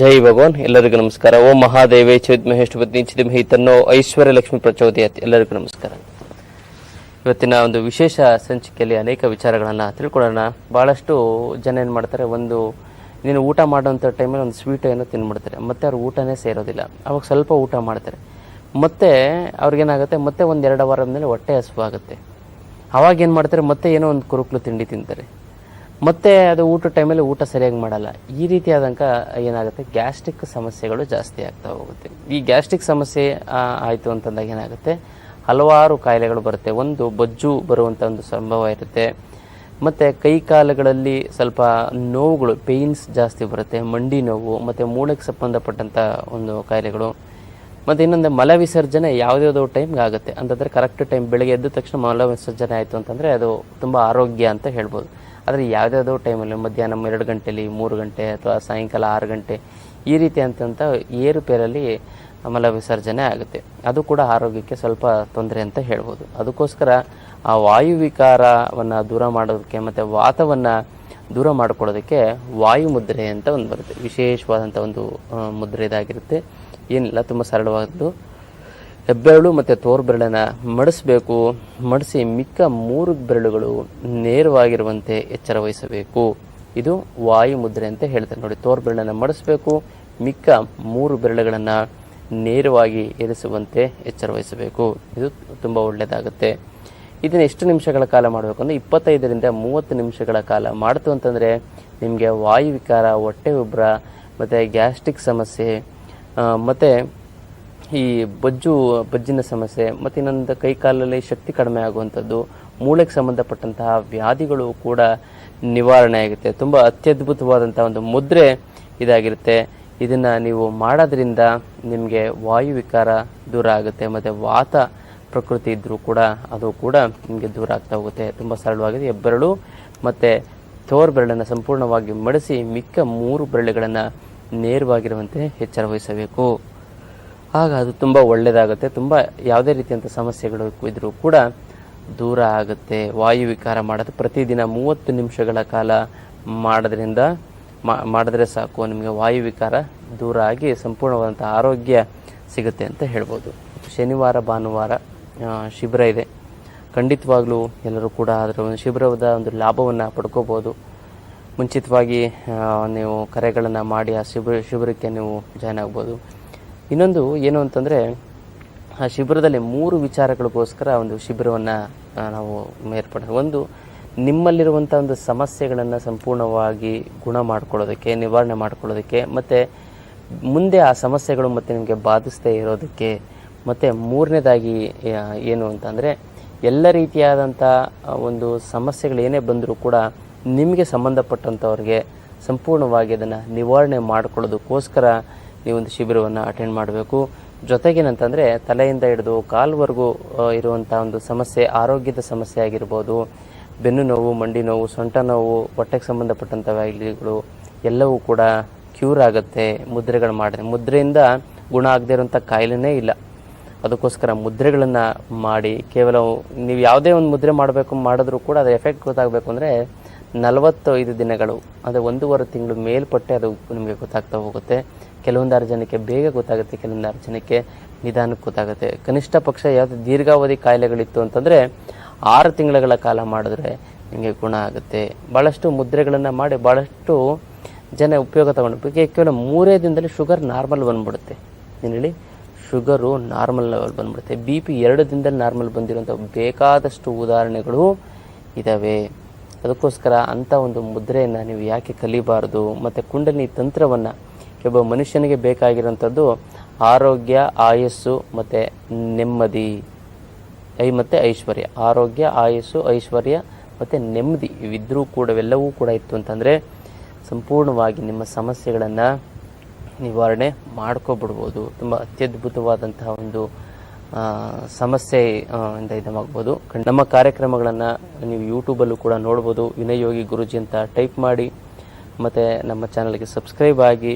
ಜೈ ಭಗವಾನ್. ಎಲ್ಲರಿಗೂ ನಮಸ್ಕಾರ. ಓಂ ಮಹಾದೇವೇ ಚೈತ್ ಮಹೇಶ್ ಪತ್ನಿ ಚಿದಿಮಹಿ ತನ್ನೋ ಐಶ್ವರ್ಯ ಲಕ್ಷ್ಮಿ ಪ್ರಚೋದಯಾತ್. ಎಲ್ಲರಿಗೂ ನಮಸ್ಕಾರ. ಇವತ್ತಿನ ಒಂದು ವಿಶೇಷ ಸಂಚಿಕೆಯಲ್ಲಿ ಅನೇಕ ವಿಚಾರಗಳನ್ನು ತಿಳ್ಕೊಳ್ಳೋಣ. ಭಾಳಷ್ಟು ಜನ ಏನು ಮಾಡ್ತಾರೆ, ಒಂದು ನೀನು ಊಟ ಮಾಡೋಂಥ ಟೈಮಲ್ಲಿ ಒಂದು ಸ್ವೀಟ್ ಏನೋ ತಿಂದ್ಬಿಡ್ತಾರೆ ಮತ್ತೆ ಅವ್ರು ಊಟನೇ ಸೇರೋದಿಲ್ಲ. ಅವಾಗ ಸ್ವಲ್ಪ ಊಟ ಮಾಡ್ತಾರೆ. ಮತ್ತೆ ಅವ್ರಿಗೇನಾಗುತ್ತೆ, ಮತ್ತೆ ಒಂದು ಎರಡು ವಾರ ಮೇಲೆ ಹೊಟ್ಟೆ ಹಸುವಾಗುತ್ತೆ. ಅವಾಗ ಏನು ಮಾಡ್ತಾರೆ, ಮತ್ತೆ ಏನೋ ಒಂದು ಕುರುಕ್ಲು ತಿಂಡಿ ತಿಂತಾರೆ. ಮತ್ತೆ ಅದು ಊಟ ಟೈಮಲ್ಲಿ ಊಟ ಸರಿಯಾಗಿ ಮಾಡಲ್ಲ. ಈ ರೀತಿ ಆದಂಕ ಏನಾಗುತ್ತೆ? ಗ್ಯಾಸ್ಟ್ರಿಕ್ ಸಮಸ್ಯೆಗಳು ಜಾಸ್ತಿ ಆಗ್ತಾ ಹೋಗುತ್ತೆ. ಈ ಗ್ಯಾಸ್ಟ್ರಿಕ್ ಸಮಸ್ಯೆ ಆಯಿತು ಆಯ್ತು ಅಂತಂದಾಗ ಏನಾಗುತ್ತೆ? ಹಲವಾರು ಕಾಯಿಲೆಗಳು ಬರುತ್ತೆ. ಒಂದು ಬೊಜ್ಜು ಬರುವಂಥ ಒಂದು ಸಂಭವ ಇರುತ್ತೆ. ಮತ್ತು ಕೈ ಕಾಲುಗಳಲ್ಲಿ ಸ್ವಲ್ಪ ನೋವುಗಳು ಪೇಯ್ನ್ಸ್ ಜಾಸ್ತಿ ಬರುತ್ತೆ. ಮಂಡಿ ನೋವು, ಮತ್ತು ಮೂಳೆಗೆ ಸಂಬಂಧಪಟ್ಟಂಥ ಒಂದು ಕಾಯಿಲೆಗಳು. ಮತ್ತು ಇನ್ನೊಂದು ಮಲ ವಿಸರ್ಜನೆ ಯಾವುದ್ಯಾವುದೋ ಟೈಮ್ಗೆ ಆಗುತ್ತೆ. ಅಂತಂದರೆ ಕರೆಕ್ಟ್ ಟೈಮ್ ಬೆಳಗ್ಗೆ ಎದ್ದ ತಕ್ಷಣ ಮಲ ವಿಸರ್ಜನೆ ಆಯಿತು ಅಂತಂದರೆ ಅದು ತುಂಬ ಆರೋಗ್ಯ ಅಂತ ಹೇಳ್ಬೋದು. ಆದರೆ ಯಾವುದ್ಯಾವುದೋ ಟೈಮಲ್ಲಿ ಮಧ್ಯಾಹ್ನ ಎರಡು ಗಂಟೆಯಲ್ಲಿ ಮೂರು ಗಂಟೆ ಅಥವಾ ಸಾಯಂಕಾಲ ಆರು ಗಂಟೆ ಈ ರೀತಿ ಅಂತಂತ ಏರುಪೇರಲ್ಲಿ ಮಲ ವಿಸರ್ಜನೆ ಆಗುತ್ತೆ. ಅದು ಕೂಡ ಆರೋಗ್ಯಕ್ಕೆ ಸ್ವಲ್ಪ ತೊಂದರೆ ಅಂತ ಹೇಳ್ಬೋದು. ಅದಕ್ಕೋಸ್ಕರ ಆ ವಾಯು ವಿಕಾರವನ್ನು ದೂರ ಮಾಡೋದಕ್ಕೆ ಮತ್ತು ವಾತವನ್ನು ದೂರ ಮಾಡಿಕೊಳ್ಳೋದಕ್ಕೆ ವಾಯು ಮುದ್ರೆ ಅಂತ ಒಂದು ಬರುತ್ತೆ. ವಿಶೇಷವಾದಂಥ ಒಂದು ಮುದ್ರೆ ಇದಾಗಿರುತ್ತೆ. ಏನಿಲ್ಲ, ತುಂಬ ಸರಳವಾದದ್ದು ಹೆಬ್ಬೆರಳು ಮತ್ತು ತೋರ್ಬೆರಳನ್ನು ಮಡಿಸಬೇಕು. ಮಡಿಸಿ ಮಿಕ್ಕ ಮೂರು ಬೆರಳುಗಳು ನೇರವಾಗಿರುವಂತೆ ಎಚ್ಚರ ವಹಿಸಬೇಕು. ಇದು ವಾಯು ಮುದ್ರೆ ಅಂತ ಹೇಳ್ತಾರೆ ನೋಡಿ. ತೋರ್ಬೆರಳನ್ನು ಮಡಿಸಬೇಕು. ಮಿಕ್ಕ ಮೂರು ಬೆರಳುಗಳನ್ನು ನೇರವಾಗಿ ಇರಿಸುವಂತೆ ಎಚ್ಚರ ವಹಿಸಬೇಕು. ಇದು ತುಂಬ ಒಳ್ಳೆಯದಾಗುತ್ತೆ ಇದನ್ನು ಎಷ್ಟು ನಿಮಿಷಗಳ ಕಾಲ ಮಾಡಬೇಕು ಅಂದರೆ ಇಪ್ಪತ್ತೈದರಿಂದ ಮೂವತ್ತು ನಿಮಿಷಗಳ ಕಾಲ. ಮಾಡ್ತು ಅಂತಂದರೆ ನಿಮಗೆ ವಾಯು ವಿಕಾರ, ಹೊಟ್ಟೆ ಉಬ್ಬರ ಮತ್ತು ಗ್ಯಾಸ್ಟ್ರಿಕ್ ಸಮಸ್ಯೆ ಮತ್ತು ಈ ಬೊಜ್ಜು, ಬೊಜ್ಜಿನ ಸಮಸ್ಯೆ, ಮತ್ತು ಇನ್ನೊಂದು ಕೈಕಾಲಲ್ಲಿ ಶಕ್ತಿ ಕಡಿಮೆ ಆಗುವಂಥದ್ದು, ಮೂಳೆಗೆ ಸಂಬಂಧಪಟ್ಟಂತಹ ವ್ಯಾಧಿಗಳು ಕೂಡ ನಿವಾರಣೆ ಆಗುತ್ತೆ. ತುಂಬ ಅತ್ಯದ್ಭುತವಾದಂಥ ಒಂದು ಮುದ್ರೆ ಇದಾಗಿರುತ್ತೆ. ಇದನ್ನು ನೀವು ಮಾಡೋದ್ರಿಂದ ನಿಮಗೆ ವಾಯು ವಿಕಾರ ದೂರ ಆಗುತ್ತೆ, ಮತ್ತು ವಾತ ಪ್ರಕೃತಿ ಇದ್ದರೂ ಕೂಡ ಅದು ಕೂಡ ನಿಮಗೆ ದೂರ ಆಗ್ತಾ ಹೋಗುತ್ತೆ. ತುಂಬ ಸರಳವಾಗಿದೆ. ಹೆಬ್ಬೆರಳು ಮತ್ತು ತೋರ್ ಬೆರಳನ್ನು ಸಂಪೂರ್ಣವಾಗಿ ಮಡಿಸಿ, ಮಿಕ್ಕ ಮೂರು ಬೆರಳುಗಳನ್ನು ನೇರವಾಗಿರುವಂತೆ ಎಚ್ಚರ ವಹಿಸಬೇಕು. ಆಗ ಅದು ತುಂಬ ಒಳ್ಳೆಯದಾಗುತ್ತೆ ತುಂಬ ಯಾವುದೇ ರೀತಿಯಂಥ ಸಮಸ್ಯೆಗಳು ಇದ್ದರೂ ಕೂಡ ದೂರ ಆಗುತ್ತೆ. ವಾಯು ವಿಕಾರ ಮಾಡೋದು ಪ್ರತಿದಿನ ಮೂವತ್ತು ನಿಮಿಷಗಳ ಕಾಲ ಮಾಡೋದ್ರಿಂದ ಮಾಡಿದ್ರೆ ಸಾಕು, ನಿಮಗೆ ವಾಯು ವಿಕಾರ ದೂರ ಆಗಿ ಸಂಪೂರ್ಣವಾದಂಥ ಆರೋಗ್ಯ ಸಿಗುತ್ತೆ ಅಂತ ಹೇಳ್ಬೋದು. ಶನಿವಾರ, ಭಾನುವಾರ ಶಿಬಿರ ಇದೆ. ಖಂಡಿತವಾಗ್ಲೂ ಎಲ್ಲರೂ ಕೂಡ ಅದರ ಒಂದು ಶಿಬಿರದ ಒಂದು ಲಾಭವನ್ನು ಪಡ್ಕೋಬೋದು. ಮುಂಚಿತವಾಗಿ ನೀವು ಕರೆಗಳನ್ನು ಮಾಡಿ ಆ ಶಿಬಿರ, ಶಿಬಿರಕ್ಕೆ ನೀವು ಜಾಯ್ನ್ ಆಗ್ಬೋದು. ಇನ್ನೊಂದು ಏನು ಅಂತಂದರೆ, ಆ ಶಿಬಿರದಲ್ಲಿ ಮೂರು ವಿಚಾರಗಳಿಗೋಸ್ಕರ ಒಂದು ಶಿಬಿರವನ್ನು ನಾವು ಏರ್ಪಡ, ಒಂದು ನಿಮ್ಮಲ್ಲಿರುವಂಥ ಒಂದು ಸಮಸ್ಯೆಗಳನ್ನು ಸಂಪೂರ್ಣವಾಗಿ ಗುಣ ಮಾಡ್ಕೊಳ್ಳೋದಕ್ಕೆ, ನಿವಾರಣೆ ಮಾಡ್ಕೊಳ್ಳೋದಕ್ಕೆ, ಮತ್ತು ಮುಂದೆ ಆ ಸಮಸ್ಯೆಗಳು ಮತ್ತು ನಿಮಗೆ ಬಾಧಿಸದೇ ಇರೋದಕ್ಕೆ, ಮತ್ತು ಮೂರನೇದಾಗಿ ಏನು ಅಂತಂದರೆ, ಎಲ್ಲ ರೀತಿಯಾದಂಥ ಒಂದು ಸಮಸ್ಯೆಗಳು ಏನೇ ಬಂದರೂ ಕೂಡ ನಿಮಗೆ ಸಂಬಂಧಪಟ್ಟಂಥವ್ರಿಗೆ ಸಂಪೂರ್ಣವಾಗಿ ಅದನ್ನು ನಿವಾರಣೆ ಮಾಡ್ಕೊಳ್ಳೋದಕ್ಕೋಸ್ಕರ ನೀವೊಂದು ಶಿಬಿರವನ್ನು ಅಟೆಂಡ್ ಮಾಡಬೇಕು. ಜೊತೆಗೇನಂತಂದರೆ ತಲೆಯಿಂದ ಹಿಡಿದು ಕಾಲ್ವರೆಗೂ ಇರುವಂಥ ಒಂದು ಸಮಸ್ಯೆ, ಆರೋಗ್ಯದ ಸಮಸ್ಯೆ ಆಗಿರ್ಬೋದು, ಬೆನ್ನು ನೋವು, ಮಂಡಿ ನೋವು, ಸೊಂಟ ನೋವು, ಹೊಟ್ಟೆಗೆ ಸಂಬಂಧಪಟ್ಟಂಥ ಎಲ್ಲವೂ ಕೂಡ ಕ್ಯೂರ್ ಆಗುತ್ತೆ, ಮುದ್ರೆಗಳು ಮಾಡಿದ್ರೆ ಮುದ್ರೆಯಿಂದ ಗುಣ ಆಗದೇ ಇರುವಂಥ ಕಾಯಿಲೆನೇ ಇಲ್ಲ. ಅದಕ್ಕೋಸ್ಕರ ಮುದ್ರೆಗಳನ್ನು ಮಾಡಿ, ಕೇವಲ ನೀವು ಯಾವುದೇ ಒಂದು ಮುದ್ರೆ ಮಾಡಬೇಕು, ಮಾಡಿದ್ರೂ ಕೂಡ ಅದು ಎಫೆಕ್ಟ್ ಗೊತ್ತಾಗಬೇಕು ಅಂದರೆ, ನಲವತ್ತೈದು ದಿನಗಳು, ಅಂದರೆ ಒಂದೂವರೆ ತಿಂಗಳು ಮೇಲ್ಪಟ್ಟೆ ಅದು ನಿಮಗೆ ಗೊತ್ತಾಗ್ತಾ ಹೋಗುತ್ತೆ. ಕೆಲವೊಂದಾರು ಜನಕ್ಕೆ ಬೇಗ ಗೊತ್ತಾಗುತ್ತೆ ಕೆಲವೊಂದಾರು ಜನಕ್ಕೆ ನಿಧಾನಕ್ಕೆ ಗೊತ್ತಾಗುತ್ತೆ. ಕನಿಷ್ಠ ಪಕ್ಷ ಯಾವುದು ದೀರ್ಘಾವಧಿ ಕಾಯಿಲೆಗಳಿತ್ತು ಅಂತಂದರೆ ಆರು ತಿಂಗಳ ಕಾಲ ಮಾಡಿದ್ರೆ ನಿಮಗೆ ಗುಣ ಆಗುತ್ತೆ. ಭಾಳಷ್ಟು ಮುದ್ರೆಗಳನ್ನು ಮಾಡಿ ಭಾಳಷ್ಟು ಜನ ಉಪಯೋಗ ತಗೊಂಡು ಕೇವಲ ಮೂರೇ ದಿನದಲ್ಲಿ ಶುಗರ್ ನಾರ್ಮಲ್ ಬಂದ್ಬಿಡುತ್ತೆ. ಏನು ಹೇಳಿ? ಶುಗರು ನಾರ್ಮಲ್ ಲೆವೆಲ್ ಬಂದ್ಬಿಡುತ್ತೆ. ಬಿ ಪಿ ಎರಡು ದಿನದಲ್ಲಿ ನಾರ್ಮಲ್ ಬಂದಿರುವಂಥ ಬೇಕಾದಷ್ಟು ಉದಾಹರಣೆಗಳು ಇದ್ದಾವೆ ಅದಕ್ಕೋಸ್ಕರ ಅಂಥ ಒಂದು ಮುದ್ರೆಯನ್ನು ನೀವು ಯಾಕೆ ಕಲಿಬಾರ್ದು? ಮತ್ತು ಕುಂಡಲಿ ತಂತ್ರವನ್ನು ಒಬ್ಬ ಮನುಷ್ಯನಿಗೆ ಬೇಕಾಗಿರೋಂಥದ್ದು ಆರೋಗ್ಯ, ಆಯಸ್ಸು ಮತ್ತು ನೆಮ್ಮದಿ. ಐ ಮತ್ತು ಐಶ್ವರ್ಯ. ಆರೋಗ್ಯ, ಆಯಸ್ಸು, ಐಶ್ವರ್ಯ ಮತ್ತು ನೆಮ್ಮದಿ ಇವಿದ್ರೂ ಕೂಡ, ಇವೆಲ್ಲವೂ ಕೂಡ ಇತ್ತು ಅಂತಂದರೆ ಸಂಪೂರ್ಣವಾಗಿ ನಿಮ್ಮ ಸಮಸ್ಯೆಗಳನ್ನು ನಿವಾರಣೆ ಮಾಡ್ಕೊಬಿಡ್ಬೋದು. ತುಂಬ ಅತ್ಯದ್ಭುತವಾದಂತಹ ಒಂದು ಸಮಸ್ಯೆ ಇಂದ ಇದಾಗ್ಬೋದು ನಮ್ಮ ಕಾರ್ಯಕ್ರಮಗಳನ್ನು ನೀವು ಯೂಟ್ಯೂಬಲ್ಲೂ ಕೂಡ ನೋಡ್ಬೋದು. ವಿನಯೋಗಿ ಯೋಗಿ ಗುರುಜಿ ಅಂತ ಟೈಪ್ ಮಾಡಿ ಮತ್ತು ನಮ್ಮ ಚಾನಲ್ಗೆ ಸಬ್ಸ್ಕ್ರೈಬ್ ಆಗಿ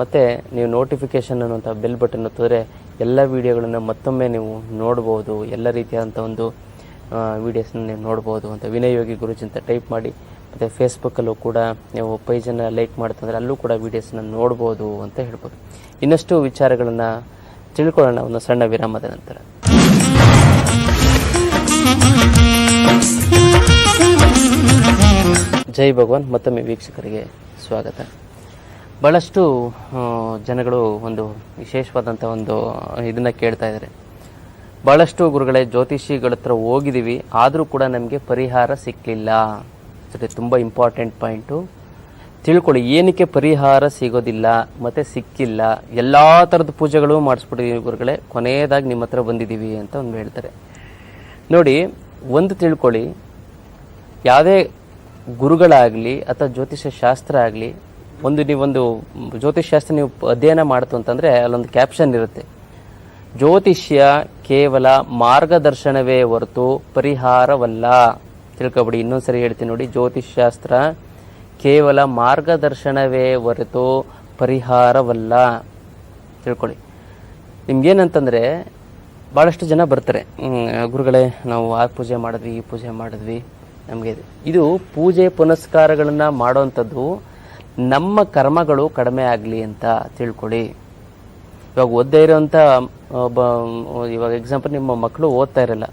ಮತ್ತು ನೀವು ನೋಟಿಫಿಕೇಷನ್ ಅನ್ನುವಂಥ ಬೆಲ್ ಬಟನ್ ಒತ್ತಿದ್ರೆ ಎಲ್ಲ ವೀಡಿಯೋಗಳನ್ನು ಮತ್ತೊಮ್ಮೆ ನೀವು ನೋಡ್ಬೋದು, ಎಲ್ಲ ರೀತಿಯಾದಂಥ ಒಂದು ವೀಡಿಯೋಸ್ನ ನೀವು ನೋಡ್ಬೋದು ಅಂತ ವಿನಯೋಗಿ ಯೋಗಿ ಗುರುಜಿ ಅಂತ ಟೈಪ್ ಮಾಡಿ, ಮತ್ತು ಫೇಸ್ಬುಕ್ಕಲ್ಲೂ ಕೂಡ ನೀವು ಪೇಜನ್ನು ಲೈಕ್ ಮಾಡ್ತಂದ್ರೆ ಅಲ್ಲೂ ಕೂಡ ವೀಡಿಯೋಸ್ನ ನೋಡ್ಬೋದು ಅಂತ ಹೇಳ್ಬೋದು. ಇನ್ನಷ್ಟು ವಿಚಾರಗಳನ್ನು ತಿಳ್ಕೊಳ್ಳೋಣ ಒಂದು ಸಣ್ಣ ವಿರಾಮದ ನಂತರ. ಜೈ ಭಗವಾನ್, ಮತ್ತೊಮ್ಮೆ ವೀಕ್ಷಕರಿಗೆ ಸ್ವಾಗತ. ಭಾಳಷ್ಟು ಜನಗಳು ಒಂದು ವಿಶೇಷವಾದಂಥ ಒಂದು ಇದನ್ನು ಕೇಳ್ತಾ ಇದ್ದಾರೆ ಭಾಳಷ್ಟು ಗುರುಗಳೇ, ಜ್ಯೋತಿಷಿಗಳ ಹತ್ರ ಹೋಗಿದ್ದೀವಿ ಆದರೂ ಕೂಡ ನಮಗೆ ಪರಿಹಾರ ಸಿಕ್ಕಲಿಲ್ಲ ಸರಿ, ತುಂಬ ಇಂಪಾರ್ಟೆಂಟ್ ಪಾಯಿಂಟು ತಿಳ್ಕೊಳ್ಳಿ, ಏನಕ್ಕೆ ಪರಿಹಾರ ಸಿಗೋದಿಲ್ಲ, ಮತ್ತು ಸಿಕ್ಕಿಲ್ಲ, ಎಲ್ಲ ಥರದ ಪೂಜೆಗಳು ಮಾಡಿಸ್ಬಿಟ್ಟಿದ್ದೀವಿ ಗುರುಗಳೇ. ಕೊನೆಯದಾಗಿ ನಿಮ್ಮ ಹತ್ರ ಬಂದಿದ್ದೀವಿ ಅಂತ ಒಂದು ಹೇಳ್ತಾರೆ. ನೋಡಿ, ಒಂದು ತಿಳ್ಕೊಳ್ಳಿ, ಯಾವುದೇ ಗುರುಗಳಾಗಲಿ, ಅಥವಾ ಜ್ಯೋತಿಷ್ಯ ಶಾಸ್ತ್ರ ಆಗಲಿ ಒಂದು ನೀವೊಂದು ಜ್ಯೋತಿಷ್ಯ ಶಾಸ್ತ್ರ ನೀವು ಅಧ್ಯಯನ ಮಾಡ್ತು ಅಂತಂದರೆ ಅಲ್ಲೊಂದು ಕ್ಯಾಪ್ಷನ್ ಇರುತ್ತೆ. ಜ್ಯೋತಿಷ್ಯ ಕೇವಲ ಮಾರ್ಗದರ್ಶನವೇ ಹೊರತು ಪರಿಹಾರವಲ್ಲ. ತಿಳ್ಕೊಬಿಡಿ, ಇನ್ನೊಂದ್ಸರಿ ಹೇಳ್ತೀನಿ ನೋಡಿ. ಜ್ಯೋತಿಷ್ಶಾಸ್ತ್ರ ಕೇವಲ ಮಾರ್ಗದರ್ಶನವೇ ಹೊರತು ಪರಿಹಾರವಲ್ಲ. ತಿಳ್ಕೊಳ್ಳಿ. ನಿಮ್ಗೇನಂತಂದರೆ ಭಾಳಷ್ಟು ಜನ ಬರ್ತಾರೆ. ಗುರುಗಳೇ, ನಾವು ಆ ಪೂಜೆ ಮಾಡಿದ್ವಿ, ಈ ಪೂಜೆ ಮಾಡಿದ್ವಿ. ನಮಗೆ ಇದು ಪೂಜೆ ಪುನಸ್ಕಾರಗಳನ್ನು ಮಾಡೋವಂಥದ್ದು ನಮ್ಮ ಕರ್ಮಗಳು ಕಡಿಮೆ ಆಗಲಿ ಅಂತ ತಿಳ್ಕೊಳ್ಳಿ. ಇವಾಗ ಓದ್ದೇ ಇರೋವಂಥ ಒಬ್ಬ ಇವಾಗ ಎಕ್ಸಾಂಪಲ್ ನಿಮ್ಮ ಮಕ್ಕಳು ಓದ್ತಾ ಇರಲ್ಲ.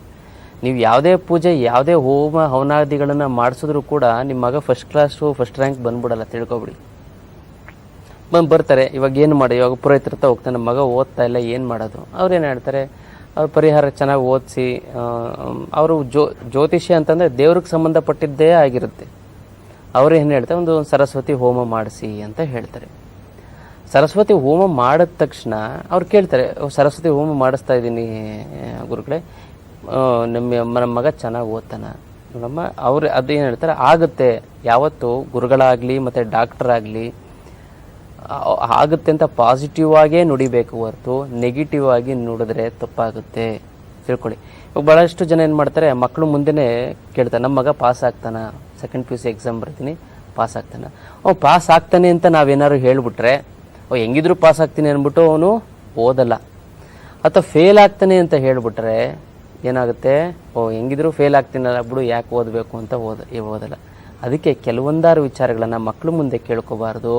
ನೀವು ಯಾವುದೇ ಪೂಜೆ, ಯಾವುದೇ ಹೋಮ ಹವನಾದಿಗಳನ್ನು ಮಾಡಿಸಿದ್ರು ಕೂಡ ನಿಮ್ಮ ಮಗ ಫಸ್ಟ್ ಕ್ಲಾಸು ಫಸ್ಟ್ ರ್ಯಾಂಕ್ ಬಂದ್ಬಿಡಲ್ಲ, ತಿಳ್ಕೊಬಿಡಿ. ಬಂದು ಬರ್ತಾರೆ, ಇವಾಗ ಏನು ಮಾಡಿ, ಇವಾಗ ಪುರೋಹಿತರ ಹತ್ರ ಹೋಗ್ತಾನೆ ಮಗ ಓದ್ತಾ ಇಲ್ಲ, ಏನು ಮಾಡೋದು? ಅವ್ರು ಏನು ಹೇಳ್ತಾರೆ? ಅವ್ರ ಪರಿಹಾರ ಚೆನ್ನಾಗಿ ಓದಿಸಿ ಅವರು ಜೋ ಜ್ಯೋತಿಷ್ಯ ಅಂತಂದರೆ ದೇವ್ರಿಗೆ ಸಂಬಂಧಪಟ್ಟಿದ್ದೇ ಆಗಿರುತ್ತೆ. ಅವ್ರು ಏನು ಹೇಳ್ತಾರೆ? ಒಂದು ಸರಸ್ವತಿ ಹೋಮ ಮಾಡಿಸಿ ಅಂತ ಹೇಳ್ತಾರೆ. ಸರಸ್ವತಿ ಹೋಮ ಮಾಡಿದ ತಕ್ಷಣ ಅವ್ರು ಕೇಳ್ತಾರೆ ಸರಸ್ವತಿ ಹೋಮ ಮಾಡಿಸ್ತಾ ಇದ್ದೀನಿ, ಗುರುಗಳೇ. ನಮ್ಮ ನಮ್ಮ ಮಗ ಚೆನ್ನಾಗಿ ಓದ್ತಾನ. ನಮ್ಮ ಅವ್ರು ಅದು ಏನು ಹೇಳ್ತಾರೆ? ಆಗುತ್ತೆ. ಯಾವತ್ತು ಗುರುಗಳಾಗಲಿ, ಮತ್ತು ಡಾಕ್ಟರ್ ಆಗಲಿ ಆಗುತ್ತೆ ಅಂತ ಪಾಸಿಟಿವ್ ಆಗೇ ನುಡಿಬೇಕು ಹೊರತು ನೆಗೆಟಿವ್ ಆಗಿ ನುಡಿದ್ರೆ ತಪ್ಪಾಗುತ್ತೆ. ತಿಳ್ಕೊಳ್ಳಿ. ಇವಾಗ ಭಾಳಷ್ಟು ಜನ ಏನು ಮಾಡ್ತಾರೆ? ಮಕ್ಕಳು ಮುಂದೆನೇ ಕೇಳ್ತಾರೆ, ನಮ್ಮ ಮಗ ಪಾಸ್ ಆಗ್ತಾನ? Second P U C exam ಬರ್ತೀನಿ ಪಾಸ್ ಆಗ್ತಾನೆ. ಅವ್ನು ಪಾಸ್ ಆಗ್ತಾನೆ ಅಂತ ನಾವೇನಾದ್ರು ಹೇಳಿಬಿಟ್ರೆ ಅವ್ ಹೆಂಗಿದ್ರು ಪಾಸ್ ಆಗ್ತೀನಿ ಅಂದ್ಬಿಟ್ಟು ಅವನು ಓದಲ್ಲ. ಅಥವಾ ಫೇಲ್ ಆಗ್ತಾನೆ ಅಂತ ಹೇಳಿಬಿಟ್ರೆ ಏನಾಗುತ್ತೆ? ಓ, ಹೆಂಗಿದ್ರು ಫೇಲ್ ಆಗ್ತೀನಲ್ಲ ಬಿಡು, ಯಾಕೆ ಓದಬೇಕು ಅಂತ ಓದ ಓದಲ್ಲ. ಅದಕ್ಕೆ ಕೆಲವೊಂದಾರು ವಿಚಾರಗಳನ್ನು ಮಕ್ಕಳು ಮುಂದೆ ಕೇಳ್ಕೋಬಾರ್ದು.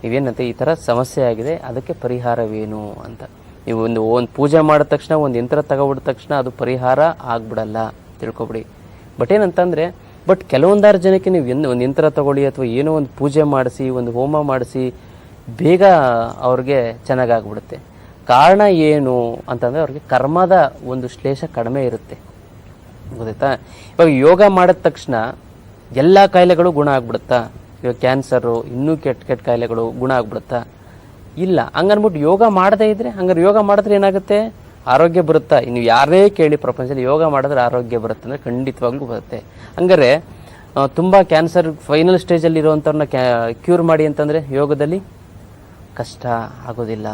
ನೀವೇನಂತೆ ಈ ಥರ ಸಮಸ್ಯೆ ಆಗಿದೆ, ಅದಕ್ಕೆ ಪರಿಹಾರವೇನು ಅಂತ. ನೀವು ಒಂದು ಒಂದು ಪೂಜೆ ಮಾಡಿದ ತಕ್ಷಣ, ಒಂದು ಯಂತ್ರ ತಗೊಬಿಟ್ಟ ತಕ್ಷಣ ಅದು ಪರಿಹಾರ ಆಗ್ಬಿಡಲ್ಲ. ತಿಳ್ಕೊಬಿಡಿ. ಬಟ್ ಏನಂತಂದರೆ ಬಟ್ ಕೆಲವೊಂದಾರು ಜನಕ್ಕೆ ನೀವು ಎನ್ನು ಒಂದು ಯಂತ್ರ ತಗೊಳ್ಳಿ ಅಥವಾ ಏನೋ ಒಂದು ಪೂಜೆ ಮಾಡಿಸಿ, ಒಂದು ಹೋಮ ಮಾಡಿಸಿ, ಬೇಗ ಅವ್ರಿಗೆ ಚೆನ್ನಾಗಾಗ್ಬಿಡುತ್ತೆ. ಕಾರಣ ಏನು ಅಂತಂದರೆ ಅವ್ರಿಗೆ ಕರ್ಮದ ಒಂದು ಶ್ಲೇಷ ಕಡಿಮೆ ಇರುತ್ತೆ. ಗೊತ್ತಾಯ್ತಾ? ಇವಾಗ ಯೋಗ ಮಾಡಿದ ತಕ್ಷಣ ಎಲ್ಲ ಕಾಯಿಲೆಗಳು ಗುಣ ಆಗ್ಬಿಡುತ್ತಾ? ಇವಾಗ ಕ್ಯಾನ್ಸರು, ಇನ್ನೂ ಕೆಟ್ಟ ಕೆಟ್ಟ ಕಾಯಿಲೆಗಳು ಗುಣ ಆಗ್ಬಿಡುತ್ತಾ? ಇಲ್ಲ. ಹಂಗನ್ಬಿಟ್ಟು ಯೋಗ ಮಾಡದೇ ಇದ್ರೆ, ಹಂಗಾರೆ ಯೋಗ ಮಾಡಿದ್ರೆ ಏನಾಗುತ್ತೆ? ಆರೋಗ್ಯ ಬರುತ್ತಾ? ನೀವು ಯಾರೇ ಕೇಳಿ ಪ್ರಪಂಚದಲ್ಲಿ ಯೋಗ ಮಾಡಿದ್ರೆ ಆರೋಗ್ಯ ಬರುತ್ತೆ ಅಂದರೆ ಖಂಡಿತವಾಗ್ಲೂ ಬರುತ್ತೆ. ಹಂಗಾರೆ ತುಂಬ ಕ್ಯಾನ್ಸರ್ ಫೈನಲ್ ಸ್ಟೇಜಲ್ಲಿ ಇರುವಂಥವ್ರನ್ನ ಕ್ಯಾ, ಕ್ಯೂರ್ ಮಾಡಿ ಅಂತಂದರೆ ಯೋಗದಲ್ಲಿ ಕಷ್ಟ ಆಗೋದಿಲ್ಲ.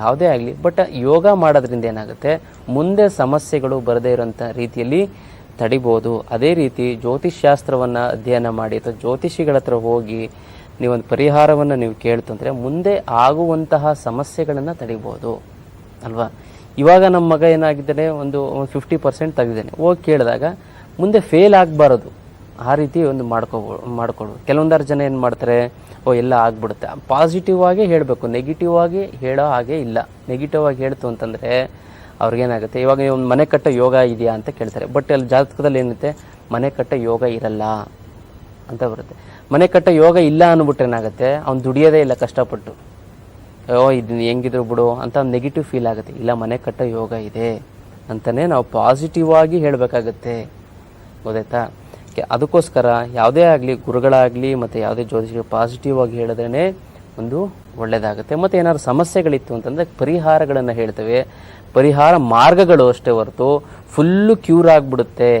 ಯಾವುದೇ ಆಗಲಿ. ಬಟ್ ಯೋಗ ಮಾಡೋದ್ರಿಂದ ಏನಾಗುತ್ತೆ? ಮುಂದೆ ಸಮಸ್ಯೆಗಳು ಬರದೇ ಇರೋಂಥ ರೀತಿಯಲ್ಲಿ ತಡಿಬೋದು. ಅದೇ ರೀತಿ ಜ್ಯೋತಿಷ್ಶಾಸ್ತ್ರವನ್ನು ಅಧ್ಯಯನ ಮಾಡಿ ಅಥವಾ ಜ್ಯೋತಿಷಿಗಳ ಹತ್ರ ಹೋಗಿ ನೀವೊಂದು ಪರಿಹಾರವನ್ನು ನೀವು ಕೇಳ್ತಂದರೆ ಮುಂದೆ ಆಗುವಂತಹ ಸಮಸ್ಯೆಗಳನ್ನು ತಡಿಬೋದು. ಅಲ್ವಾ? ಇವಾಗ ನಮ್ಮ ಮಗ ಏನಾಗಿದ್ದಾನೆ, ಒಂದು ಫಿಫ್ಟಿ ಪರ್ಸೆಂಟ್ ತೆಗೆದಿದ್ದಾನೆ. ಹೋಗಿ ಕೇಳಿದಾಗ, ಮುಂದೆ ಫೇಲ್ ಆಗಬಾರದು. ಆ ರೀತಿ ಒಂದು ಮಾಡ್ಕೋಬೋ, ಮಾಡ್ಕೊಡು. ಕೆಲವೊಂದಾರು ಜನ ಏನು ಮಾಡ್ತಾರೆ, ಓ, ಎಲ್ಲ ಆಗ್ಬಿಡುತ್ತೆ. ಪಾಸಿಟಿವ್ ಆಗಿ ಹೇಳಬೇಕು. ನೆಗೆಟಿವ್ ಆಗಿ ಹೇಳೋ ಹಾಗೆ ಇಲ್ಲ. ನೆಗೆಟಿವ್ ಆಗಿ ಹೇಳ್ತು ಅಂತಂದರೆ ಅವ್ರಿಗೇನಾಗುತ್ತೆ ಇವಾಗ ಒಂದು ಮನೆ ಕಟ್ಟೋ ಯೋಗ ಇದೆಯಾ ಅಂತ ಕೇಳ್ತಾರೆ. ಬಟ್ ಅಲ್ಲಿ ಜಾತಕದಲ್ಲಿ ಏನಿರುತ್ತೆ, ಮನೆ ಕಟ್ಟೋ ಯೋಗ ಇರಲ್ಲ ಅಂತ ಬರುತ್ತೆ. ಮನೆ ಕಟ್ಟೋ ಯೋಗ ಇಲ್ಲ ಅಂದ್ಬಿಟ್ರೆ ಏನಾಗುತ್ತೆ, ಅವ್ನು ದುಡಿಯೋದೇ ಇಲ್ಲ ಕಷ್ಟಪಟ್ಟು. ಓ, ಇದು ಹೆಂಗಿದ್ರು ಬಿಡು ಅಂತ ನೆಗೆಟಿವ್ ಫೀಲ್ ಆಗುತ್ತೆ. ಇಲ್ಲ, ಮನೆ ಕಟ್ಟೋ ಯೋಗ ಇದೆ ಅಂತಲೇ ನಾವು ಪಾಸಿಟಿವ್ ಆಗಿ ಹೇಳಬೇಕಾಗತ್ತೆ. ಗೊತ್ತಾಯ್ತಾ? ಅದಕ್ಕೋಸ್ಕರ ಯಾವುದೇ ಆಗಲಿ, ಗುರುಗಳಾಗಲಿ ಮತ್ತು ಯಾವುದೇ ಜ್ಯೋತಿಷಿಗೆ ಪಾಸಿಟಿವ್ ಆಗಿ ಹೇಳಿದ್ರೇ ಒಂದು ಒಳ್ಳೆಯದಾಗುತ್ತೆ ಮತ್ತು ಏನಾದ್ರು ಸಮಸ್ಯೆಗಳಿತ್ತು ಅಂತಂದರೆ ಪರಿಹಾರಗಳನ್ನು ಹೇಳ್ತೇವೆ. ಪರಿಹಾರ ಮಾರ್ಗಗಳು ಅಷ್ಟೇ ಹೊರತು ಫುಲ್ಲು ಕ್ಯೂರ್ ಆಗಿಬಿಡುತ್ತೆ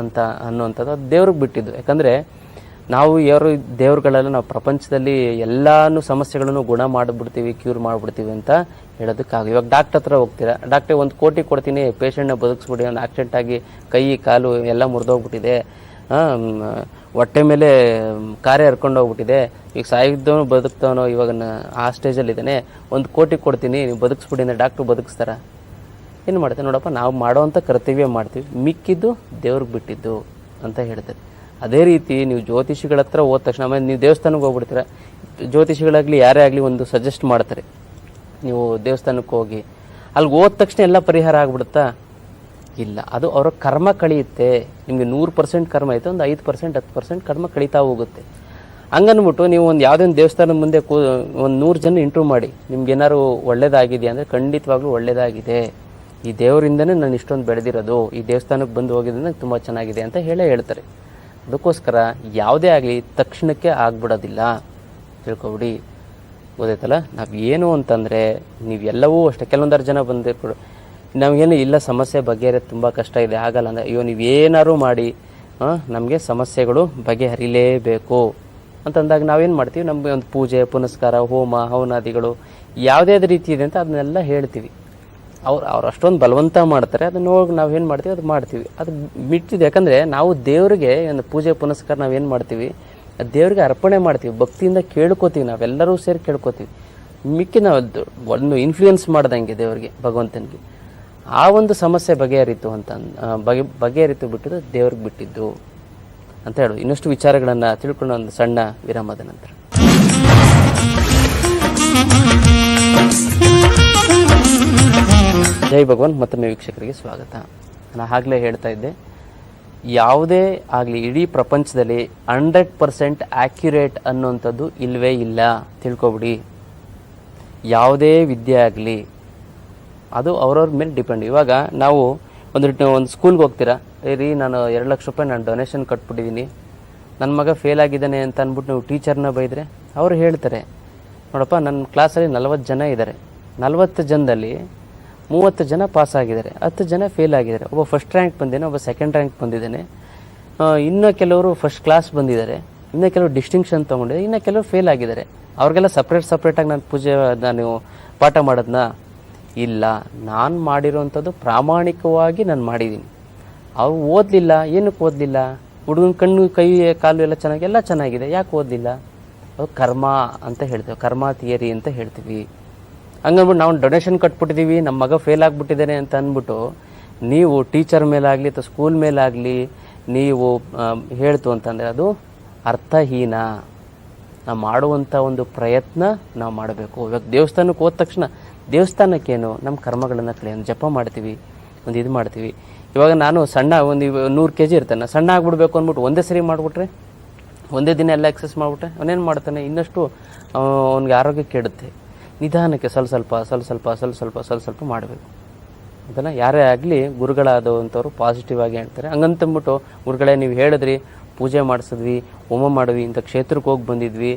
ಅಂತ ಅನ್ನುವಂಥದ್ದು ಅದು ದೇವ್ರಿಗೆ ಬಿಟ್ಟಿದ್ದು. ಯಾಕಂದರೆ ನಾವು ಯಾರು ದೇವ್ರುಗಳೆಲ್ಲ, ನಾವು ಪ್ರಪಂಚದಲ್ಲಿ ಎಲ್ಲಾನು ಸಮಸ್ಯೆಗಳನ್ನು ಗುಣ ಮಾಡಿಬಿಡ್ತೀವಿ ಕ್ಯೂರ್ ಮಾಡಿಬಿಡ್ತೀವಿ ಅಂತ ಹೇಳೋದಕ್ಕಾಗ ಇವಾಗ ಡಾಕ್ಟರ್ ಹತ್ರ ಹೋಗ್ತೀರಾ? ಡಾಕ್ಟರ್ ಒಂದು ಕೋಟಿ ಕೊಡ್ತೀನಿ ಪೇಷಂಟ್ನ ಬದುಕಿಸ್ಬಿಡಿ, ಒಂದು ಆಕ್ಸಿಡೆಂಟ್ ಆಗಿ ಕೈ, ಕಾಲು ಎಲ್ಲ ಮುರಿದೋಗ್ಬಿಟ್ಟಿದೆ. ಹೊಟ್ಟೆ ಮೇಲೆ ಕಾರ್ಯ ಹರ್ಕೊಂಡು ಹೋಗ್ಬಿಟ್ಟಿದೆ. ಈಗ ಸಾಯಿದ್ದವನು ಬದುಕ್ತವನೋ, ಇವಾಗ ಆ ಸ್ಟೇಜಲ್ಲಿ ಇದ್ದಾನೆ. ಒಂದು ಕೋಟಿ ಕೊಡ್ತೀನಿ, ನೀವು ಬದುಕಿಸ್ಬಿಡಿ ಅಂದರೆ ಡಾಕ್ಟ್ರು ಬದುಕಿಸ್ತಾರ? ಏನು ಮಾಡ್ತಾರೆ ನೋಡಪ್ಪ, ನಾವು ಮಾಡೋವಂಥ ಕರ್ತವ್ಯ ಮಾಡ್ತೀವಿ. ಮಿಕ್ಕಿದ್ದು ದೇವ್ರಿಗೆ ಬಿಟ್ಟಿದ್ದು ಅಂತ ಹೇಳ್ತಾರೆ. ಅದೇ ರೀತಿ ನೀವು ಜ್ಯೋತಿಷಿಗಳ ಹತ್ರ ಹೋದ ತಕ್ಷಣ, ಆಮೇಲೆ ನೀವು ದೇವಸ್ಥಾನಕ್ಕೆ ಹೋಗ್ಬಿಡ್ತೀರ. ಜ್ಯೋತಿಷಿಗಳಾಗಲಿ ಯಾರೇ ಆಗಲಿ ಒಂದು ಸಜೆಸ್ಟ್ ಮಾಡ್ತಾರೆ. ನೀವು ದೇವಸ್ಥಾನಕ್ಕೆ ಹೋಗಿ ಅಲ್ಲಿ ಹೋದ ತಕ್ಷಣ ಎಲ್ಲ ಪರಿಹಾರ ಆಗ್ಬಿಡುತ್ತಾ? ಇಲ್ಲ. ಅದು ಅವರ ಕರ್ಮ ಕಳೆಯುತ್ತೆ. ನಿಮಗೆ ನೂರು ಪರ್ಸೆಂಟ್ ಕರ್ಮ ಐತೆ ಒಂದು ಐದು ಪರ್ಸೆಂಟ್ ಹತ್ತು ಪರ್ಸೆಂಟ್ ಕರ್ಮ ಕಳೀತಾ ಹೋಗುತ್ತೆ. ಹಂಗನ್ಬಿಟ್ಟು ನೀವು ಒಂದು ಯಾವುದೇ ಒಂದು ದೇವಸ್ಥಾನದ ಮುಂದೆ ಕೂ, ಒಂದು ನೂರು ಜನ ಇಂಟ್ರೂ ಮಾಡಿ, ನಿಮ್ಗೆ ಏನಾದ್ರು ಒಳ್ಳೇದಾಗಿದೆಯಾ ಅಂದರೆ ಖಂಡಿತವಾಗ್ಲೂ ಒಳ್ಳೇದಾಗಿದೆ. ಈ ದೇವರಿಂದನೇ ನಾನು ಇಷ್ಟೊಂದು ಬೆಳೆದಿರೋದು. ಈ ದೇವಸ್ಥಾನಕ್ಕೆ ಬಂದು ಹೋಗಿದ್ದರಿಂದ ತುಂಬ ಚೆನ್ನಾಗಿದೆ ಅಂತ ಹೇಳೇ ಹೇಳ್ತಾರೆ. ಅದಕ್ಕೋಸ್ಕರ ಯಾವುದೇ ಆಗಲಿ ತಕ್ಷಣಕ್ಕೆ ಆಗ್ಬಿಡೋದಿಲ್ಲ. ತಿಳ್ಕೊಬಿಡಿ. ಗೊತ್ತಾಯ್ತಲ್ಲ? ನಾವು ಏನು ಅಂತಂದರೆ, ನೀವೆಲ್ಲವೂ ಅಷ್ಟೇ, ಕೆಲವೊಂದಾರು ಜನ ಬಂದಿರ್ಬಿಡು ನಮಗೇನು ಇಲ್ಲ, ಸಮಸ್ಯೆ ಬಗೆಹರಿ ತುಂಬ ಕಷ್ಟ ಇದೆ ಆಗಲ್ಲ ಅಂದರೆ, ಅಯ್ಯೋ, ನೀವೇನಾದ್ರು ಮಾಡಿ ನಮಗೆ ಸಮಸ್ಯೆಗಳು ಬಗೆಹರಿಲೇಬೇಕು. ಅಂತಂದಾಗ ನಾವೇನು ಮಾಡ್ತೀವಿ? ನಮಗೆ ಒಂದು ಪೂಜೆ, ಪುನಸ್ಕಾರ, ಹೋಮ, ಹವನಾದಿಗಳು, ಯಾವುದೇ ರೀತಿ ಇದೆ ಅಂತ ಅದನ್ನೆಲ್ಲ ಹೇಳ್ತೀವಿ. ಅವ್ರು ಅವ್ರು ಅಷ್ಟೊಂದು ಬಲವಂತ ಮಾಡ್ತಾರೆ, ಅದನ್ನ ಹೋಗಿ ನಾವೇನು ಮಾಡ್ತೀವಿ, ಅದು ಮಾಡ್ತೀವಿ. ಅದು ಬಿಟ್ಟಿದ್ದು ಯಾಕಂದರೆ ನಾವು ದೇವರಿಗೆ ಒಂದು ಪೂಜೆ ಪುನಸ್ಕಾರ ನಾವೇನು ಮಾಡ್ತೀವಿ ದೇವರಿಗೆ ಅರ್ಪಣೆ ಮಾಡ್ತೀವಿ, ಭಕ್ತಿಯಿಂದ ಕೇಳ್ಕೊತೀವಿ, ನಾವೆಲ್ಲರೂ ಸೇರಿ ಕೇಳ್ಕೊತೀವಿ. ಮಿಕ್ಕಿ ನಾವು ಒಂದು ಇನ್ಫ್ಲೂಯೆನ್ಸ್ ಮಾಡ್ದಂಗೆ ದೇವರಿಗೆ, ಭಗವಂತನಿಗೆ. ಆ ಒಂದು ಸಮಸ್ಯೆ ಬಗೆಹರಿತು ಅಂತ ಬಗೆ ಬಗೆಹರಿತು ಬಿಟ್ಟಿದ್ದು ದೇವ್ರಿಗೆ ಬಿಟ್ಟಿದ್ದು ಅಂತ ಹೇಳೋದು ಇನ್ನಷ್ಟು ವಿಚಾರಗಳನ್ನು ತಿಳ್ಕೊಳ್ಳೋ ಒಂದು ಸಣ್ಣ ವಿರಾಮದ ನಂತರ. ಜೈ ಭಗವಾನ್ ಮತ್ತೊಮ್ಮೆ ವೀಕ್ಷಕರಿಗೆ ಸ್ವಾಗತ. ನಾನು ಆಗಲೇ ಹೇಳ್ತಾ ಇದ್ದೆ, ಯಾವುದೇ ಆಗಲಿ ಇಡೀ ಪ್ರಪಂಚದಲ್ಲಿ ಹಂಡ್ರೆಡ್ ಪರ್ಸೆಂಟ್ ಆ್ಯಕ್ಯುರೇಟ್ ಅನ್ನುವಂಥದ್ದು ಇಲ್ಲವೇ ಇಲ್ಲ. ತಿಳ್ಕೊಬಿಡಿ. ಯಾವುದೇ ವಿದ್ಯೆ ಆಗಲಿ, ಅದು ಅವ್ರವ್ರ ಮೇಲೆ ಡಿಪೆಂಡ್ ಇವಾಗ ನಾವು ಒಂದು ಒಂದು ಸ್ಕೂಲ್ಗೆ ಹೋಗ್ತೀರಾ, ರೀ ನಾನು ಎರಡು ಲಕ್ಷ ರೂಪಾಯಿ ನಾನು ಡೊನೇಷನ್ ಕಟ್ಬಿಟ್ಟಿದ್ದೀನಿ ನನ್ನ ಮಗ ಫೇಲ್ ಆಗಿದ್ದಾನೆ ಅಂತ ಅಂದ್ಬಿಟ್ಟು ನೀವು ಟೀಚರ್ನ ಬೈದರೆ ಅವರು ಹೇಳ್ತಾರೆ, ನೋಡಪ್ಪ ನನ್ನ ಕ್ಲಾಸಲ್ಲಿ ನಲವತ್ತು ಜನ ಇದ್ದಾರೆ ನಲವತ್ತು ಜನದಲ್ಲಿ ಮೂವತ್ತು ಜನ ಪಾಸ್ ಆಗಿದ್ದಾರೆ. ಹತ್ತು ಜನ ಫೇಲ್ ಆಗಿದ್ದಾರೆ. ಒಬ್ಬ ಫಸ್ಟ್ ರ್ಯಾಂಕ್ ಬಂದಿದ್ದಾನೆ, ಒಬ್ಬ ಸೆಕೆಂಡ್ ರ್ಯಾಂಕ್ ಬಂದಿದ್ದಾನೆ. ಇನ್ನೂ ಕೆಲವರು ಫಸ್ಟ್ ಕ್ಲಾಸ್ ಬಂದಿದ್ದಾರೆ. ಇನ್ನೂ ಕೆಲವರು ಡಿಸ್ಟಿಂಕ್ಷನ್ ತೊಗೊಂಡಿದ್ದಾರೆ. ಇನ್ನೂ ಕೆಲವರು ಫೇಲ್ ಆಗಿದ್ದಾರೆ. ಅವ್ರಿಗೆಲ್ಲ ಸಪ್ರೇಟ್ ಸಪ್ರೇಟಾಗಿ ನಾನು ಪೂಜೆ, ನಾನು ಪಾಠ ಮಾಡೋದನ್ನ ಇಲ್ಲ. ನಾನು ಮಾಡಿರೋವಂಥದ್ದು ಪ್ರಾಮಾಣಿಕವಾಗಿ ನಾನು ಮಾಡಿದ್ದೀನಿ. ಅವ್ರು ಓದಲಿಲ್ಲ. ಏನಕ್ಕೆ ಓದಲಿಲ್ಲ? ಹುಡುಗನ ಕಣ್ಣು, ಕೈ, ಕಾಲು ಎಲ್ಲ ಚೆನ್ನಾಗಿ, ಎಲ್ಲ ಚೆನ್ನಾಗಿದೆ. ಯಾಕೆ ಓದಲಿಲ್ಲ? ಅದು ಕರ್ಮ ಅಂತ ಹೇಳ್ತೇವೆ. ಕರ್ಮ, ಥಿಯರಿ ಅಂತ ಹೇಳ್ತೀವಿ. ಹಂಗಂದ್ಬಿಟ್ಟು ನಾವು ಡೊನೇಷನ್ ಕಟ್ಬಿಟ್ಟಿದ್ದೀವಿ ನಮ್ಮ ಮಗ ಫೇಲ್ ಆಗಿಬಿಟ್ಟಿದ್ದಾನೆ ಅಂತ ಅಂದ್ಬಿಟ್ಟು ನೀವು ಟೀಚರ್ ಮೇಲಾಗಲಿ ಅಥವಾ ಸ್ಕೂಲ್ ಮೇಲಾಗಲಿ ನೀವು ಹೇಳ್ತು ಅಂತಂದರೆ ಅದು ಅರ್ಥಹೀನ. ನಾವು ಮಾಡುವಂಥ ಒಂದು ಪ್ರಯತ್ನ ನಾವು ಮಾಡಬೇಕು. ಇವಾಗ ದೇವಸ್ಥಾನಕ್ಕೆ ಹೋದ ತಕ್ಷಣ ದೇವಸ್ಥಾನಕ್ಕೇನು? ನಮ್ಮ ಕರ್ಮಗಳನ್ನು ಕಳೆಯೋದು ಜಪ ಮಾಡ್ತೀವಿ, ಒಂದು ಇದು ಮಾಡ್ತೀವಿ. ಇವಾಗ ನಾನು ಸಣ್ಣ ಒಂದು ನೂರು ಕೆ ಜಿ ಇರ್ತಾನೆ. ಸಣ್ಣ ಆಗ್ಬಿಡ್ಬೇಕು ಅಂದ್ಬಿಟ್ಟು ಒಂದೇ ಸರಿ ಮಾಡಿಬಿಟ್ರೆ? ಒಂದೇ ದಿನ ಎಲ್ಲ ಎಕ್ಸಸ್ ಮಾಡಿಬಿಟ್ರೆ? ಅವನೇನು ಮಾಡ್ತಾನೆ? ಇನ್ನಷ್ಟು ಅವನಿಗೆ ಆರೋಗ್ಯ ಕೆಡುತ್ತೆ. ನಿಧಾನಕ್ಕೆ ಸ್ವಲ್ಪ ಸ್ವಲ್ಪ ಸ್ವಲ್ಪ ಸ್ವಲ್ಪ ಸ್ವಲ್ಪ ಸ್ವಲ್ಪ ಸ್ವಲ್ಪ ಸ್ವಲ್ಪ ಮಾಡಬೇಕು. ಅದನ್ನು ಯಾರೇ ಆಗಲಿ ಗುರುಗಳಾದವಂಥವ್ರು ಪಾಸಿಟಿವ್ ಆಗಿ ಹೇಳ್ತಾರೆ. ಹಂಗಂತಂದ್ಬಿಟ್ಟು ಗುರುಗಳೇ ನೀವು ಹೇಳಿದ್ರಿ, ಪೂಜೆ ಮಾಡಿಸಿದ್ವಿ, ಹೋಮ ಮಾಡಿದ್ವಿ, ಇಂಥ ಕ್ಷೇತ್ರಕ್ಕೆ ಹೋಗಿ ಬಂದಿದ್ವಿ.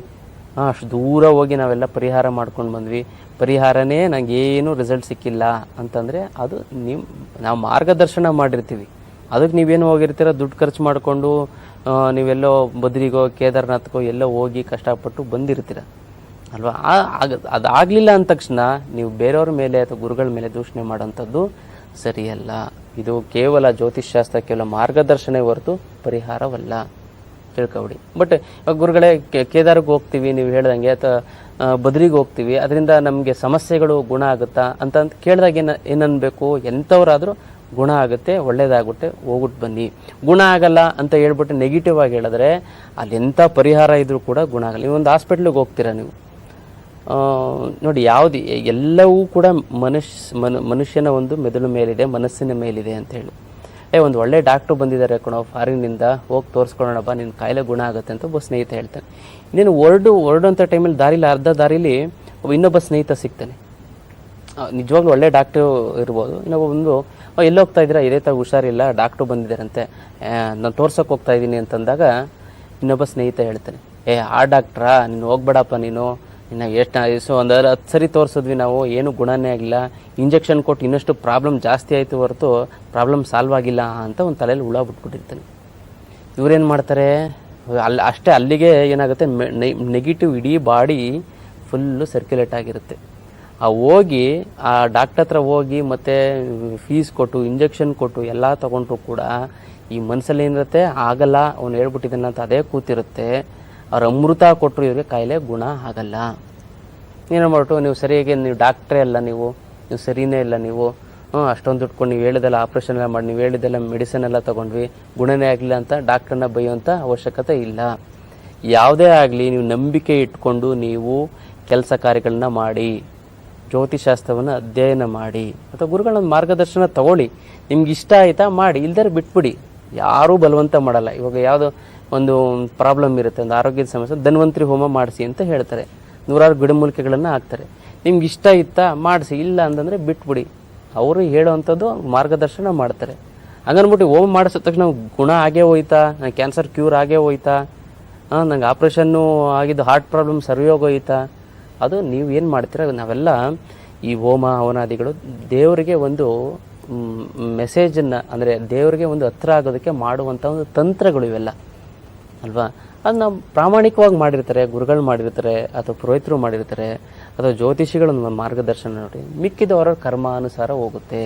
ಹಾಂ, ಅಷ್ಟು ದೂರ ಹೋಗಿ ನಾವೆಲ್ಲ ಪರಿಹಾರ ಮಾಡ್ಕೊಂಡು ಬಂದ್ವಿ. ಪರಿಹಾರನೇ ನಂಗೆ ಏನು ರಿಸಲ್ಟ್ ಸಿಕ್ಕಿಲ್ಲ ಅಂತಂದರೆ ಅದು ನಿಮ್ಮ ನಾವು ಮಾರ್ಗದರ್ಶನ ಮಾಡಿರ್ತೀವಿ. ಅದಕ್ಕೆ ನೀವೇನು ಹೋಗಿರ್ತೀರ? ದುಡ್ಡು ಖರ್ಚು ಮಾಡಿಕೊಂಡು ನೀವೆಲ್ಲೋ ಬದ್ರಿಗೋ, ಕೇದಾರ್ನಾಥ್ಗೋ ಎಲ್ಲೋ ಹೋಗಿ ಕಷ್ಟಪಟ್ಟು ಬಂದಿರ್ತೀರ. ಅಲ್ವಾ? ಅದು ಆಗಲಿಲ್ಲ ಅಂದ ತಕ್ಷಣ ನೀವು ಬೇರೆಯವ್ರ ಮೇಲೆ ಅಥವಾ ಗುರುಗಳ ಮೇಲೆ ದೂಷಣೆ ಮಾಡೋಂಥದ್ದು ಸರಿಯಲ್ಲ. ಇದು ಕೇವಲ ಜ್ಯೋತಿಷ್ಶಾಸ್ತ್ರ ಕೇವಲ ಮಾರ್ಗದರ್ಶನ ಹೊರತು ಪರಿಹಾರವಲ್ಲ. ತಿಳ್ಕೊಬಿಡಿ. ಬಟ್ ಗುರುಗಳೇ ಕೇದಾರ್ಗೆ ಹೋಗ್ತೀವಿ, ನೀವು ಹೇಳ್ದಂಗೆ, ಅಥವಾ ಬದ್ರಿಗೆ ಹೋಗ್ತೀವಿ, ಅದರಿಂದ ನಮಗೆ ಸಮಸ್ಯೆಗಳು ಗುಣ ಆಗುತ್ತಾ ಅಂತ ಕೇಳಿದಾಗ ಏನ, ಏನನ್ಬೇಕು? ಎಂಥವ್ರಾದರೂ ಗುಣ ಆಗುತ್ತೆ, ಒಳ್ಳೇದಾಗುತ್ತೆ ಹೋಗ್ಬಿಟ್ಟು ಬನ್ನಿ. ಗುಣ ಆಗಲ್ಲ ಅಂತ ಹೇಳ್ಬಿಟ್ಟು ನೆಗೆಟಿವ್ ಆಗಿ ಹೇಳಿದ್ರೆ ಅಲ್ಲಿ ಎಂಥ ಪರಿಹಾರ ಇದ್ರೂ ಕೂಡ ಗುಣ ಆಗಲ್ಲ. ನೀವು ಒಂದು ಹಾಸ್ಪಿಟ್ಲಿಗೆ ಹೋಗ್ತೀರಾ ನೀವು? ನೋಡಿ ಯಾವುದು ಎಲ್ಲವೂ ಕೂಡ ಮನುಷ್ಯ ಮನು ಮನುಷ್ಯನ ಒಂದು ಮೆದುಳು ಮೇಲಿದೆ ಮನಸ್ಸಿನ ಮೇಲಿದೆ ಅಂತ ಹೇಳಿ. ಏ ಒಂದು ಒಳ್ಳೆ ಡಾಕ್ಟ್ರು ಬಂದಿದ್ದಾರೆ ಕಣೋ ಫಾರಿನ್ನಿಂದ ಹೋಗಿ ತೋರಿಸ್ಕೊಳ್ಳೋಣಪ್ಪ ನಿನ್ನ ಕಾಯಿಲೆ ಗುಣ ಆಗುತ್ತೆ ಅಂತ ಒಬ್ಬ ಸ್ನೇಹಿತ ಹೇಳ್ತಾನೆ. ನೀನು ಹೊರಡು ಹೊರಡುವಂಥ ಟೈಮಲ್ಲಿ ದಾರಿಲಿ ಅರ್ಧ ದಾರಿಲಿ ಒಬ್ಬ ಇನ್ನೊಬ್ಬ ಸ್ನೇಹಿತ ಸಿಗ್ತಾನೆ. ನಿಜವಾಗ್ಲೂ ಒಳ್ಳೆ ಡಾಕ್ಟ್ರು ಇರ್ಬೋದು. ಇನ್ನೊಬ್ಬ ಒಂದು "ಓ, ಎಲ್ಲಿ ಹೋಗ್ತಾ ಇದ್ದೀರಾ? ಇದೇ ಥರ ಹುಷಾರಿಲ್ಲ ಡಾಕ್ಟ್ರು ಬಂದಿದ್ದಾರಂತೆ. ನಾನು ತೋರ್ಸೋಕೆ ಹೋಗ್ತಾ ಇದ್ದೀನಿ ಅಂತಂದಾಗ ಇನ್ನೊಬ್ಬ ಸ್ನೇಹಿತ ಹೇಳ್ತಾನೆ ಏ ಆ ಡಾಕ್ಟ್ರಾ? ನೀನು ಹೋಗ್ಬೇಡಪ್ಪ ನೀನು. ಇನ್ನು ಎಷ್ಟು ಸೊ ಒಂದು ಹತ್ತು ಸರಿ ತೋರಿಸಿದ್ವಿ ನಾವು, ಏನು ಗುಣನೇ ಆಗಿಲ್ಲ. ಇಂಜೆಕ್ಷನ್ ಕೊಟ್ಟು ಇನ್ನಷ್ಟು ಪ್ರಾಬ್ಲಮ್ ಜಾಸ್ತಿ ಆಯಿತು ಹೊರತು ಪ್ರಾಬ್ಲಮ್ ಸಾಲ್ವ್ ಆಗಿಲ್ಲ ಅಂತ ಒಂದು ತಲೆಯಲ್ಲಿ ಹುಳ ಬಿಟ್ಬಿಟ್ಟಿರ್ತಾನೆ. ಇವ್ರೇನು ಮಾಡ್ತಾರೆ? ಅಲ್ಲಿ ಅಷ್ಟೇ ಅಲ್ಲಿಗೆ ಏನಾಗುತ್ತೆ ನೆಗೆಟಿವ್ ಇಡೀ ಬಾಡಿ ಫುಲ್ಲು ಸರ್ಕ್ಯುಲೇಟ್ ಆಗಿರುತ್ತೆ. ಆ ಹೋಗಿ, ಆ ಡಾಕ್ಟರ್ ಹತ್ರ ಹೋಗಿ, ಮತ್ತೆ ಫೀಸ್ ಕೊಟ್ಟು ಇಂಜೆಕ್ಷನ್ ಕೊಟ್ಟು ಎಲ್ಲ ತೊಗೊಂಡ್ರು ಕೂಡ ಈ ಮನಸ್ಸಲ್ಲಿ ಏನಿರುತ್ತೆ ಆಗಲ್ಲ, ಅವ್ನು ಹೇಳ್ಬಿಟ್ಟಿದ್ದಾನೆ ಅಂತ ಅದೇ ಕೂತಿರುತ್ತೆ. ಅವ್ರ ಅಮೃತ ಕೊಟ್ಟರು ಇವರಿಗೆ ಕಾಯಿಲೆ ಗುಣ ಆಗಲ್ಲ. ಏನು ಮಾಡ್ಬಿಟ್ಟು, ನೀವು ಸರಿಯಾಗಿ, ನೀವು ಡಾಕ್ಟ್ರೇ ಅಲ್ಲ ನೀವು ನೀವು ಸರಿನೇ ಇಲ್ಲ ನೀವು ಹ್ಞೂ ಅಷ್ಟೊಂದು ದುಡ್ಕೊಂಡು ನೀವು ಹೇಳಿದೆಲ್ಲ ಆಪ್ರೇಷನ್ ಎಲ್ಲ ಮಾಡಿ, ನೀವು ಹೇಳಿದೆಲ್ಲ ಮೆಡಿಸನ್ ಎಲ್ಲ ತೊಗೊಂಡ್ವಿ, ಗುಣನೇ ಆಗಲಿಲ್ಲ ಅಂತ ಡಾಕ್ಟ್ರನ್ನ ಬೈಯುವಂಥ ಅವಶ್ಯಕತೆ ಇಲ್ಲ. ಯಾವುದೇ ಆಗಲಿ, ನೀವು ನಂಬಿಕೆ ಇಟ್ಕೊಂಡು ನೀವು ಕೆಲಸ ಕಾರ್ಯಗಳನ್ನ ಮಾಡಿ ಜ್ಯೋತಿಷಾಸ್ತ್ರವನ್ನು ಅಧ್ಯಯನ ಮಾಡಿ, ಅಥವಾ ಗುರುಗಳ ಮಾರ್ಗದರ್ಶನ ತಗೊಳ್ಳಿ. ನಿಮ್ಗೆ ಇಷ್ಟ ಆಯಿತಾ, ಮಾಡಿ ಇಲ್ದರೆ ಬಿಟ್ಬಿಡಿ. ಯಾರೂ ಬಲವಂತ ಮಾಡಲ್ಲ. ಇವಾಗ ಯಾವುದೋ ಒಂದು ಪ್ರಾಬ್ಲಮ್ ಇರುತ್ತೆ, ಒಂದು ಆರೋಗ್ಯದ ಸಮಸ್ಯೆ, ಧನ್ವಂತರಿ ಹೋಮ ಮಾಡಿಸಿ ಅಂತ ಹೇಳ್ತಾರೆ. ನೂರಾರು ಗಿಡಮೂಲಿಕೆಗಳನ್ನು ಹಾಕ್ತಾರೆ. ನಿಮ್ಗೆ ಇಷ್ಟ ಇತ್ತಾ ಮಾಡಿಸಿ, ಇಲ್ಲ ಅಂತಂದರೆ ಬಿಟ್ಬಿಡಿ. ಅವರು ಹೇಳೋವಂಥದ್ದು ಮಾರ್ಗದರ್ಶನ ಮಾಡ್ತಾರೆ. ಹಂಗನ್ಬಿಟ್ಟು ಹೋಮ ಮಾಡಿಸಿದ ತಕ್ಷಣ ಗುಣ ಆಗೇ ಹೋಯ್ತಾ, ನಂಗೆ ಕ್ಯಾನ್ಸರ್ ಕ್ಯೂರ್ ಆಗೇ ಹೋಯ್ತಾ ಹಾಂ ನಂಗೆ ಆಪ್ರೇಷನ್ನು ಆಗಿದ್ದು ಹಾರ್ಟ್ ಪ್ರಾಬ್ಲಮ್ ಸರಿ ಹೋಗೋಯ್ತಾ ಅದು ನೀವು ಏನು ಮಾಡ್ತೀರ, ನಾವೆಲ್ಲ ಈ ಹೋಮ ಹವನಾದಿಗಳು ದೇವರಿಗೆ ಒಂದು ಮೆಸೇಜನ್ನು, ಅಂದರೆ ದೇವರಿಗೆ ಒಂದು ಹತ್ರ ಆಗೋದಕ್ಕೆ ಮಾಡುವಂಥ ಒಂದು ತಂತ್ರಗಳು ಇವೆಲ್ಲ. ಅಲ್ವಾ? ಅದು ನಾವು ಪ್ರಾಮಾಣಿಕವಾಗಿ ಮಾಡಿರ್ತಾರೆ, ಗುರುಗಳು ಮಾಡಿರ್ತಾರೆ, ಅಥವಾ ಪುರೋಹಿತರು ಮಾಡಿರ್ತಾರೆ, ಅಥವಾ ಜ್ಯೋತಿಷಿಗಳು ಮಾರ್ಗದರ್ಶನ ನೋಡಿ, ಮಿಕ್ಕಿದವರ ಕರ್ಮಾನುಸಾರ ಹೋಗುತ್ತೆ.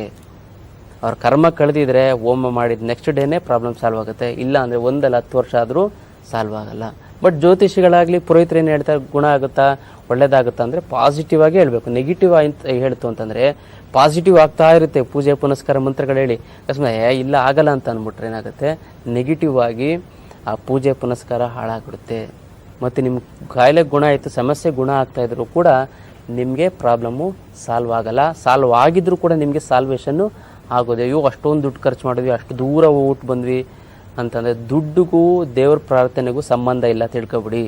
ಅವ್ರ ಕರ್ಮ ಕಳೆದಿದ್ರೆ ಹೋಮ ಮಾಡಿದ ನೆಕ್ಸ್ಟ್ ಡೇನೇ ಪ್ರಾಬ್ಲಮ್ ಸಾಲ್ವ್ ಆಗುತ್ತೆ. ಇಲ್ಲ ಅಂದರೆ ಒಂದಲ್ಲ ಹತ್ತು ವರ್ಷ ಆದರೂ ಸಾಲ್ವ್ ಆಗಲ್ಲ. ಬಟ್ ಜ್ಯೋತಿಷಿಗಳಾಗಲಿ ಪುರೋಹಿತರು ಏನು ಹೇಳ್ತಾರೆ? ಗುಣ ಆಗುತ್ತಾ? ಒಳ್ಳೇದಾಗುತ್ತಾ ಅಂದರೆ ಪಾಸಿಟಿವ್ ಆಗಿ ಹೇಳಬೇಕು. ನೆಗೆಟಿವ್ ಅಂತ ಹೇಳ್ತು ಅಂತಂದರೆ ಪಾಸಿಟಿವ್ ಆಗ್ತಾ ಇರುತ್ತೆ. ಪೂಜೆ, ಪುನಸ್ಕಾರ ಮಂತ್ರಗಳು ಹೇಳಿ. ಅಕಸ್ಮಾತ್ ಇಲ್ಲ ಆಗಲ್ಲ ಅಂತ ಅಂದ್ಬಿಟ್ರೆ ಏನಾಗುತ್ತೆ? ನೆಗೆಟಿವ್ ಆಗಿ ಆ ಪೂಜೆ ಪುನಸ್ಕಾರ ಹಾಳಾಗ್ಬಿಡುತ್ತೆ. ಮತ್ತು ನಿಮ್ಮ ಕಾಯಿಲೆ ಗುಣ ಆಯಿತು, ಸಮಸ್ಯೆ ಗುಣ ಆಗ್ತಾ ಇದ್ರು ಕೂಡ ನಿಮಗೆ ಪ್ರಾಬ್ಲಮ್ಮು ಸಾಲ್ವ್ ಆಗಲ್ಲ. ಸಾಲ್ವ್ ಆಗಿದ್ರು ಕೂಡ ನಿಮಗೆ ಸಾಲ್ವೇಷನ್ನು ಆಗೋದು. ಅಯ್ಯೋ, ಅಷ್ಟೊಂದು ದುಡ್ಡು ಖರ್ಚು ಮಾಡಿದ್ವಿ, ಅಷ್ಟು ದೂರ ಹೋಗ್ಬಿಟ್ಟು ಬಂದ್ವಿ ಅಂತಂದರೆ ದುಡ್ಡಿಗೂ ದೇವ್ರ ಪ್ರಾರ್ಥನೆಗೂ ಸಂಬಂಧ ಇಲ್ಲ ತಿಳ್ಕೊಬಿಡಿ.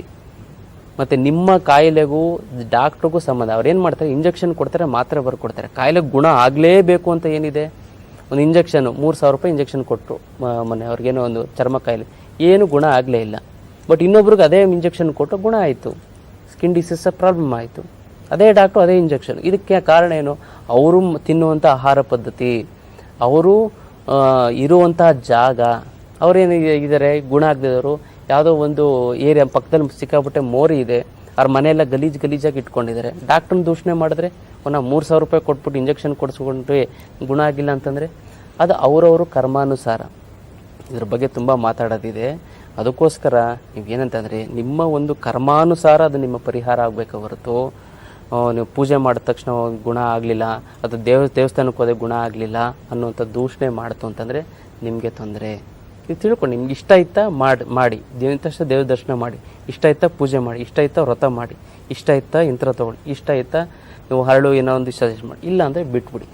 ಮತ್ತು ನಿಮ್ಮ ಕಾಯಿಲೆಗೂ, ಡಾಕ್ಟ್ರಿಗೂ ಸಂಬಂಧ. ಅವ್ರು ಏನು ಮಾಡ್ತಾರೆ? ಇಂಜೆಕ್ಷನ್ ಕೊಡ್ತಾರೆ, ಮಾತ್ರೆ ಬರ್ಕೊಡ್ತಾರೆ. ಕಾಯಿಲೆ ಗುಣ ಆಗಲೇಬೇಕು ಅಂತ ಏನಿದೆ? ಒಂದು ಇಂಜೆಕ್ಷನು, ಮೂರು ಸಾವಿರ ರೂಪಾಯಿ ಇಂಜೆಕ್ಷನ್ ಕೊಟ್ಟರು ಮನೆ ಅವ್ರಿಗೇನೋ ಒಂದು ಚರ್ಮ ಕಾಯಿಲೆ. ಏನು ಗುಣ ಆಗಲೇ ಇಲ್ಲ. ಬಟ್ ಇನ್ನೊಬ್ರಿಗೆ ಅದೇ ಇಂಜೆಕ್ಷನ್ ಕೊಟ್ಟು ಗುಣ ಆಯಿತು. ಸ್ಕಿನ್ ಡಿಸೀಸ್ ಪ್ರಾಬ್ಲಮ್ ಆಯಿತು. ಅದೇ ಡಾಕ್ಟ್ರು ಅದೇ ಇಂಜೆಕ್ಷನ್ ಇದಕ್ಕೆ ಕಾರಣ ಏನು? ಅವರು ತಿನ್ನುವಂಥ ಆಹಾರ ಪದ್ಧತಿ, ಅವರು ಇರುವಂಥ ಜಾಗ, ಅವರೇನು ಇದ್ದಾರೆ? ಗುಣ ಆಗದಿದ್ದವರು ಯಾವುದೋ ಒಂದು ಏರಿಯಾ ಪಕ್ಕದಲ್ಲಿ ಸಿಕ್ಕಾಬಿಟ್ಟೆ ಮೋರಿ ಇದೆ. ಅವ್ರ ಮನೆಯೆಲ್ಲ ಗಲೀಜು ಗಲೀಜಾಗಿ ಇಟ್ಕೊಂಡಿದ್ದಾರೆ. ಡಾಕ್ಟ್ರನ್ನ ದೂಷಣೆ ಮಾಡಿದ್ರೆ ಒಂದು ಮೂರು ಸಾವಿರ ರೂಪಾಯಿ ಕೊಟ್ಬಿಟ್ಟು ಇಂಜೆಕ್ಷನ್ ಕೊಡಿಸ್ಕೊಂಡ್ರೆ ಗುಣ ಆಗಿಲ್ಲ ಅಂತಂದರೆ ಅದು ಅವರವರು ಕರ್ಮಾನುಸಾರ. ಇದ್ರ ಬಗ್ಗೆ ತುಂಬ ಮಾತಾಡೋದಿದೆ. ಅದಕ್ಕೋಸ್ಕರ ನೀವೇನಂತಂದರೆ, ನಿಮ್ಮ ಒಂದು ಕರ್ಮಾನುಸಾರ ಅದು ನಿಮ್ಮ ಪರಿಹಾರ ಆಗಬೇಕು ಹೊರತು? ನೀವು ಪೂಜೆ ಮಾಡಿದ ತಕ್ಷಣ ಗುಣ ಆಗಲಿಲ್ಲ ಅಥವಾ ದೇವ, ದೇವಸ್ಥಾನಕ್ಕೆ ಹೋದೆ ಗುಣ ಆಗಲಿಲ್ಲ ಅನ್ನುವಂಥ ದೂಷಣೆ ಮಾಡ್ತು ಅಂತಂದರೆ ನಿಮಗೆ ತೊಂದರೆ. ಇದು ತಿಳ್ಕೊಂಡು ನಿಮ್ಗೆ ಇಷ್ಟ ಇತ್ತಾ? ಮಾಡಿ ಮಾಡಿ. ತಕ್ಷಣ ದೇವ್ರ ದರ್ಶನ ಮಾಡಿ. ಇಷ್ಟ ಇತ್ತಾ? ಪೂಜೆ ಮಾಡಿ. ಇಷ್ಟ ಇತ್ತಾ? ವ್ರತ ಮಾಡಿ. ಇಷ್ಟ ಇತ್ತಾ? ಯಂತ್ರ ತೊಗೊಳ್ಳಿ. ಇಷ್ಟ ಇತ್ತಾ? ನೀವು ಹರಳು ಏನೋ ಒಂದು ಸಜೆಸ್ಟ್ ಮಾಡಿ. ಇಲ್ಲ ಅಂದರೆ ಬಿಟ್ಬಿಡಿ.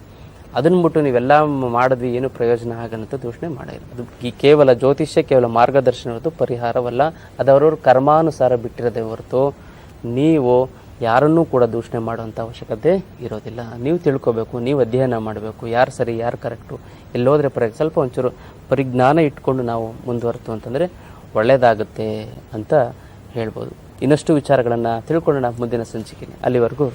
ಅದನ್ನ ಬಿಟ್ಟು ನೀವೆಲ್ಲ ಮಾಡಿದ್ವಿ, ಏನು ಪ್ರಯೋಜನ ಆಗಲ್ಲ ದೂಷಣೆ ಮಾಡಿಲ್ಲ ಅದು ಕೇವಲ ಜ್ಯೋತಿಷ್ಯ, ಕೇವಲ ಮಾರ್ಗದರ್ಶನ ಹೊರತು ಪರಿಹಾರವಲ್ಲ, ಅದು ಅವ್ರವ್ರ ಕರ್ಮಾನುಸಾರ ಬಿಟ್ಟಿರದೆ ಹೊರತು ನೀವು ಯಾರನ್ನೂ ಕೂಡ ದೂಷಣೆ ಮಾಡುವಂಥ ಅವಶ್ಯಕತೆ ಇರೋದಿಲ್ಲ. ನೀವು ತಿಳ್ಕೊಬೇಕು, ನೀವು ಅಧ್ಯಯನ ಮಾಡಬೇಕು, ಯಾರು ಸರಿ, ಯಾರು ಕರೆಕ್ಟು, ಎಲ್ಲೋದ್ರೆ ಪರ, ಸ್ವಲ್ಪ ಒಂಚೂರು ಪರಿಜ್ಞಾನ ಇಟ್ಕೊಂಡು ನಾವು ಮುಂದುವರೆತು ಅಂತಂದರೆ ಒಳ್ಳೆಯದಾಗುತ್ತೆ ಅಂತ ಹೇಳ್ಬೋದು. ಇನ್ನಷ್ಟು ವಿಚಾರಗಳನ್ನು ತಿಳ್ಕೊಳ್ಳೋಣ ಮುಂದಿನ ಸಂಚಿಕೆಯಲ್ಲಿ. ಅಲ್ಲಿವರೆಗೂ